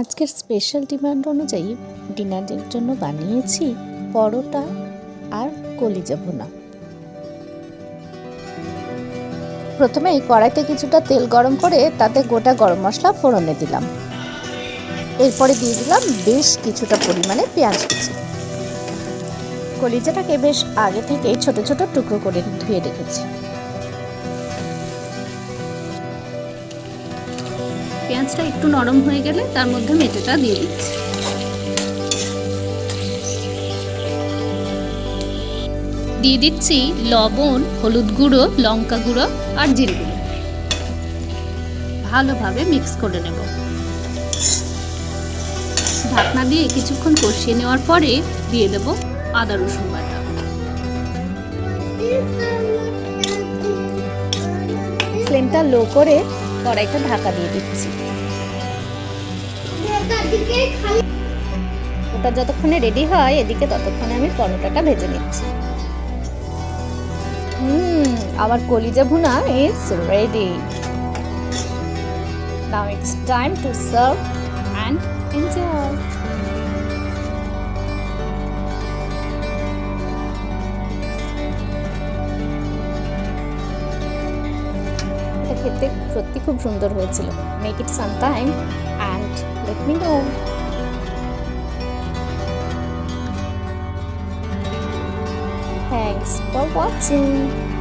আজকের special demand অনুযায়ী ডিনারের জন্য বানিয়েছি পরোটা আর কলিজা ভুনা। প্রথমে কড়াইতে কিছুটা তেল গরম করে তাতে গোটা গরম মশলা ফোড়নে দিলাম। এরপরে দিয়ে দিলাম বেশ কিছুটা পরিমাণে পেঁয়াজ কুচি। কলিজাটাকে বেশ আগে থেকে ছোট ছোট টুকরো করে ধুয়ে রেখেছি। পেঁয়াজটা একটু নরম হয়ে গেলে তার মধ্যে মেটেটা দিয়ে দিচ্ছি। দিয়ে দিচ্ছি লবণ, হলুদ গুঁড়ো, লঙ্কা গুঁড়ো আর জিরে গুঁড়ো। ভালোভাবে মিক্স করে নেব। ঢাকনা দিয়ে কিছুক্ষণ কষিয়ে নেওয়ার পরে দিয়ে দেব আদা রসুন বাটা। ফ্লেমটা লো করে কড়াইটা ঢাকা দিয়ে দিচ্ছি। ওটা যতক্ষণে রেডি হয়, এদিকে ততক্ষণে আমি পরোটাটা ভেজে নিচ্ছি। হুম, আমার কলিজা ভুনা is ready now it's time to serve and enjoy খেতে সত্যি খুব সুন্দর হয়েছিল make it some time and let me know Thanks for watching.